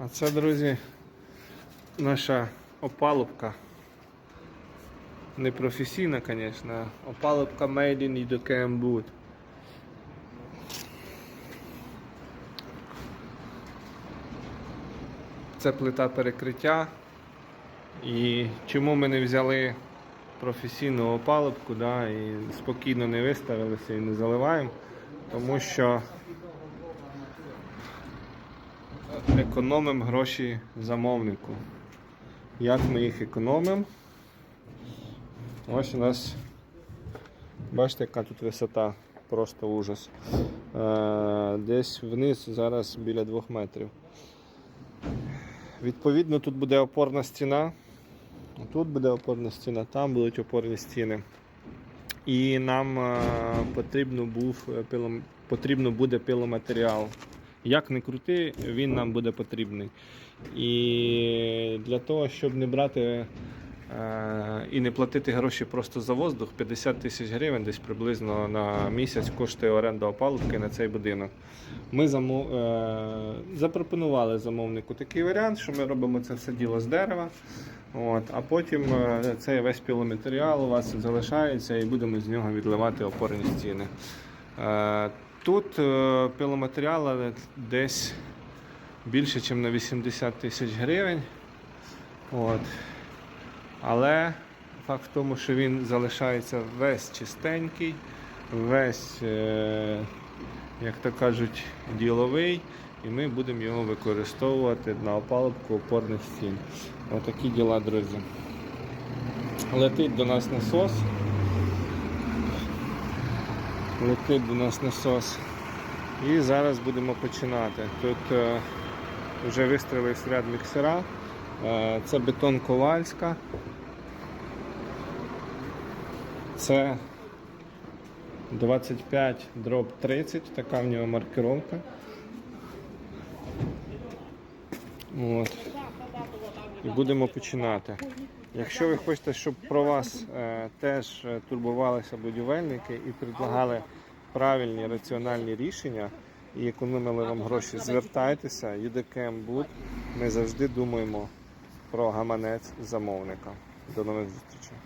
А це, друзі, наша опалубка. Не професійна, звісно, опалубка Made in EDKM Boot. Це плита перекриття. І чому ми не взяли професійну опалубку да, і спокійно не виставилися і не заливаємо? Тому що економимо гроші замовнику. Як ми їх економимо? Ось у нас, бачите, яка тут висота, просто ужас. Е, десь вниз зараз біля 2 метрів. Відповідно, тут буде опорна стіна. Тут буде опорна стіна, там будуть опорні стіни. І нам е, потрібно, був, е, потрібно буде пиломатеріал. Як не крути, він нам буде потрібний. І для того, щоб не брати е, і не платити гроші просто за воздух, 50 тисяч гривень десь приблизно на місяць коштує оренда опалубки на цей будинок. Ми замов... е, запропонували замовнику такий варіант, що ми робимо це все діло з дерева. От, а потім е, цей весь піломатеріал у вас залишається і будемо з нього відливати опорні стіни. Тут е, пиломатеріалу десь більше, ніж на 80 тисяч гривень. От. Але факт в тому, що він залишається весь чистенький, весь, е, як то кажуть, діловий, і ми будемо його використовувати на опалубку опорних стін. Отакі діла, друзі. Летить до нас насос. Летить до нас насос. І зараз будемо починати. Тут е, вже вистрілився ряд міксера. Е, це бетон Ковальська. Це 25 дроб 30, така в нього маркировка. От. І будемо починати. Якщо ви хочете, щоб про вас е, теж е, турбувалися будівельники і предлагали правильні раціональні рішення і економили вам гроші, звертайтеся, UDKM Boot. Ми завжди думаємо про гаманець замовника. До нових зустрічей.